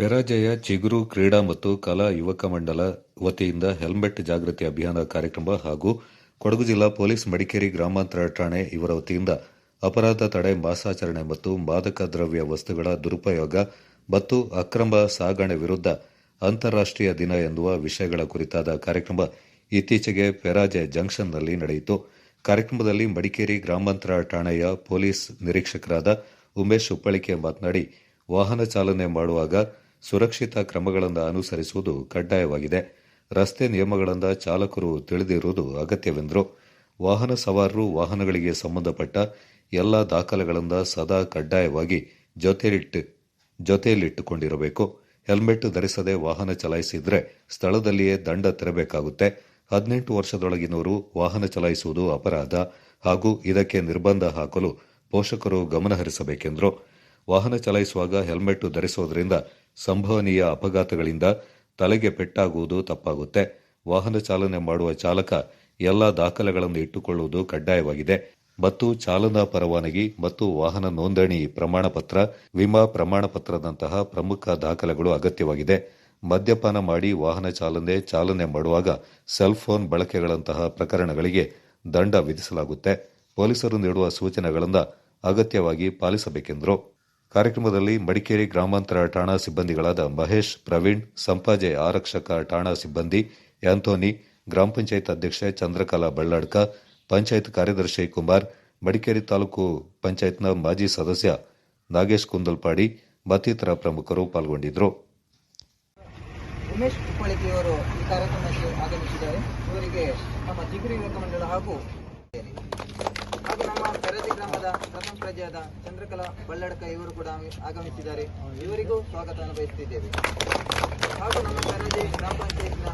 ಪೆರಾಜೆಯ ಚಿಗುರು ಕ್ರೀಡಾ ಮತ್ತು ಕಲಾ ಯುವಕ ಮಂಡಲ ವತಿಯಿಂದ ಹೆಲ್ಮೆಟ್ ಜಾಗೃತಿ ಅಭಿಯಾನ ಕಾರ್ಯಕ್ರಮ ಹಾಗೂ ಕೊಡಗು ಜಿಲ್ಲಾ ಪೊಲೀಸ್ ಮಡಿಕೇರಿ ಗ್ರಾಮಾಂತರ ಠಾಣೆ ಇವರ ವತಿಯಿಂದ ಅಪರಾಧ ತಡೆ ಮಾಸಾಚರಣೆ ಮತ್ತು ಮಾದಕ ದ್ರವ್ಯ ವಸ್ತುಗಳ ದುರುಪಯೋಗ ಮತ್ತು ಅಕ್ರಮ ಸಾಗಣೆ ವಿರುದ್ಧ ಅಂತಾರಾಷ್ಟೀಯ ದಿನ ಎನ್ನುವ ವಿಷಯಗಳ ಕುರಿತಾದ ಕಾರ್ಯಕ್ರಮ ಇತ್ತೀಚೆಗೆ ಪೆರಾಜೆ ಜಂಕ್ಷನ್ನಲ್ಲಿ ನಡೆಯಿತು. ಕಾರ್ಯಕ್ರಮದಲ್ಲಿ ಮಡಿಕೇರಿ ಗ್ರಾಮಾಂತರ ಠಾಣೆಯ ಪೊಲೀಸ್ ನಿರೀಕ್ಷಕರಾದ ಉಮೇಶ್ ಉಪ್ಪಳಿಕೆ ಮಾತನಾಡಿ, ವಾಹನ ಚಾಲನೆ ಮಾಡುವಾಗ ಸುರಕ್ಷಿತ ಕ್ರಮಗಳನ್ನು ಅನುಸರಿಸುವುದು ಕಡ್ಡಾಯವಾಗಿದೆ. ರಸ್ತೆ ನಿಯಮಗಳಿಂದ ಚಾಲಕರು ತಿಳಿದಿರುವುದು ಅಗತ್ಯವೆಂದರು. ವಾಹನ ಸವಾರರು ವಾಹನಗಳಿಗೆ ಸಂಬಂಧಪಟ್ಟ ಎಲ್ಲ ದಾಖಲೆಗಳಿಂದ ಸದಾ ಕಡ್ಡಾಯವಾಗಿ ಜೊತೆಲಿಟ್ಟು, ಜೊತೆಯಲ್ಲಿಟ್ಟುಕೊಂಡಿರಬೇಕು. ಹೆಲ್ಮೆಟ್ ಧರಿಸದೆ ವಾಹನ ಚಲಾಯಿಸಿದರೆ ಸ್ಥಳದಲ್ಲಿಯೇ ದಂಡ ತೆರಬೇಕಾಗುತ್ತೆ. ಹದಿನೆಂಟು ವರ್ಷದೊಳಗಿನವರು ವಾಹನ ಚಲಾಯಿಸುವುದು ಅಪರಾಧ ಹಾಗೂ ಇದಕ್ಕೆ ನಿರ್ಬಂಧ ಹಾಕಲು ಪೋಷಕರು ಗಮನಹರಿಸಬೇಕೆಂದರು. ವಾಹನ ಚಲಾಯಿಸುವಾಗ ಹೆಲ್ಮೆಟ್ ಧರಿಸುವುದರಿಂದ ಸಂಭವನೀಯ ಅಪಘಾತಗಳಿಂದ ತಲೆಗೆ ಪೆಟ್ಟಾಗುವುದು ತಪ್ಪಾಗುತ್ತೆ. ವಾಹನ ಚಾಲನೆ ಮಾಡುವ ಚಾಲಕ ಎಲ್ಲ ದಾಖಲೆಗಳನ್ನು ಇಟ್ಟುಕೊಳ್ಳುವುದು ಕಡ್ಡಾಯವಾಗಿದೆ. ಮತ್ತು ಚಾಲನಾ ಪರವಾನಗಿ ಮತ್ತು ವಾಹನ ನೋಂದಣಿ ಪ್ರಮಾಣ ಪತ್ರ ವಿಮಾ ಪ್ರಮಾಣ ಪತ್ರದಂತಹ ಪ್ರಮುಖ ದಾಖಲೆಗಳು ಅಗತ್ಯವಾಗಿದೆ. ಮದ್ಯಪಾನ ಮಾಡಿ ವಾಹನ ಚಾಲನೆ ಚಾಲನೆ ಮಾಡುವಾಗ ಸೆಲ್ ಫೋನ್ ಬಳಕೆಗಳಂತಹ ಪ್ರಕರಣಗಳಿಗೆ ದಂಡ ವಿಧಿಸಲಾಗುತ್ತೆ. ಪೊಲೀಸರು ನೀಡುವ ಸೂಚನೆಗಳನ್ನು ಅಗತ್ಯವಾಗಿ ಪಾಲಿಸಬೇಕೆಂದರು. ಕಾರ್ಯಕ್ರಮದಲ್ಲಿ ಮಡಿಕೇರಿ ಗ್ರಾಮಾಂತರ ಠಾಣಾ ಸಿಬ್ಬಂದಿಗಳಾದ ಮಹೇಶ್, ಪ್ರವೀಣ್ ಸಂಪಾಜೆ ಆರಕ್ಷಕ ಠಾಣಾ ಸಿಬ್ಬಂದಿ, ಆಂಥೋನಿ, ಗ್ರಾಮ ಪಂಚಾಯತ್ ಅಧ್ಯಕ್ಷೆ ಚಂದ್ರಕಲಾ ಬಳ್ಳಾಡ್ಕ, ಪಂಚಾಯತ್ ಕಾರ್ಯದರ್ಶಿ ಕುಮಾರ್, ಮಡಿಕೇರಿ ತಾಲೂಕು ಪಂಚಾಯತ್ನ ಮಾಜಿ ಸದಸ್ಯ ನಾಗೇಶ್ ಕುಂದಲ್ಪಾಡಿ ಮತ್ತಿತರ ಪ್ರಮುಖರು ಪಾಲ್ಗೊಂಡಿದ್ದರು. ಉಮೇಶ್ ಅವರು ಈ ಕಾರ್ಯಕ್ರಮಕ್ಕೆ ಆಗಮಿಸಿದ್ದಾರೆ. ಇವರಿಗೆ ನಮ್ಮ ಜಿಗುರಿ ಯುವಕ ಮಂಡಳ ಹಾಗೂ ನಮ್ಮ ಕರದಿ ಗ್ರಾಮದ ಪ್ರಥಮ ಪ್ರಜೆಯಾದ ಚಂದ್ರಕಲಾ ಬಳ್ಳಡ್ಕ ಇವರು ಕೂಡ ಆಗಮಿಸಿದ್ದಾರೆ. ಇವರಿಗೂ ಸ್ವಾಗತವನ್ನು ಬಯಸುತ್ತಿದ್ದೇವೆ ಹಾಗೂ ನಮ್ಮ ಕರದಿ ಗ್ರಾಮ ಪಂಚಾಯತ್ನ